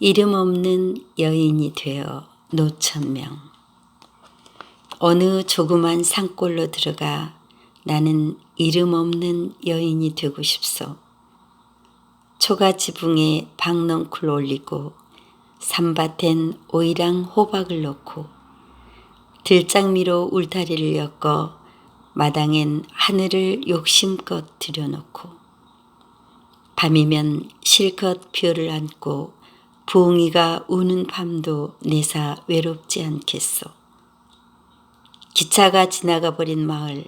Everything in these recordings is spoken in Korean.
이름 없는 여인이 되어 노천명. 어느 조그만 산골로 들어가 나는 이름 없는 여인이 되고 싶소. 초가 지붕에 박넝쿨 올리고 산밭엔 오이랑 호박을 놓고 들장미로 울타리를 엮어 마당엔 하늘을 욕심껏 들여놓고 밤이면 실컷 벼를 안고 부엉이가 우는 밤도 내사 외롭지 않겠소. 기차가 지나가 버린 마을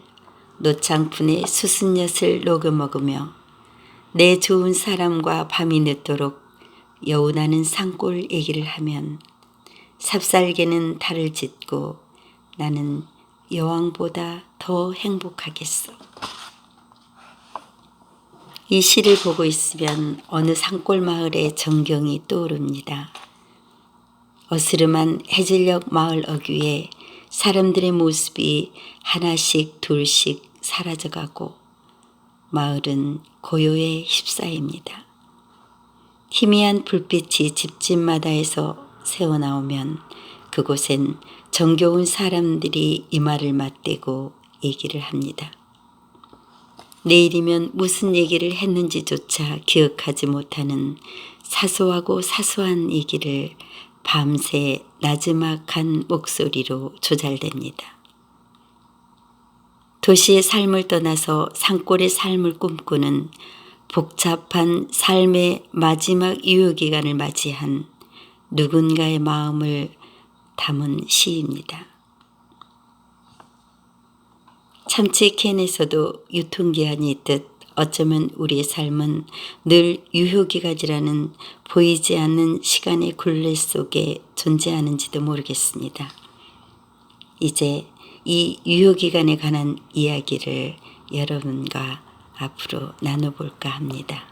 노창푼의 수순엿을 녹여 먹으며 내 좋은 사람과 밤이 늦도록 여운하는 산골 얘기를 하면 삽살개는 달을 짓고 나는 여왕보다 더 행복하겠어. 이 시를 보고 있으면 어느 산골 마을의 전경이 떠오릅니다. 어스름한 해질녘 마을 어귀에 사람들의 모습이 하나씩 둘씩 사라져가고 마을은 고요에 휩싸입니다. 희미한 불빛이 집집마다에서 새어나오면 그곳엔 정겨운 사람들이 이마를 맞대고 얘기를 합니다. 내일이면 무슨 얘기를 했는지조차 기억하지 못하는 사소하고 사소한 얘기를 밤새 나지막한 목소리로 조잘됩니다. 도시의 삶을 떠나서 산골의 삶을 꿈꾸는 복잡한 삶의 마지막 유효기간을 맞이한 누군가의 마음을 담은 시입니다. 참치 캔에서도 유통기한이 있듯 어쩌면 우리의 삶은 늘 유효기간이라는 보이지 않는 시간의 굴레 속에 존재하는지도 모르겠습니다. 이제 이 유효기간에 관한 이야기를 여러분과 앞으로 나눠볼까 합니다.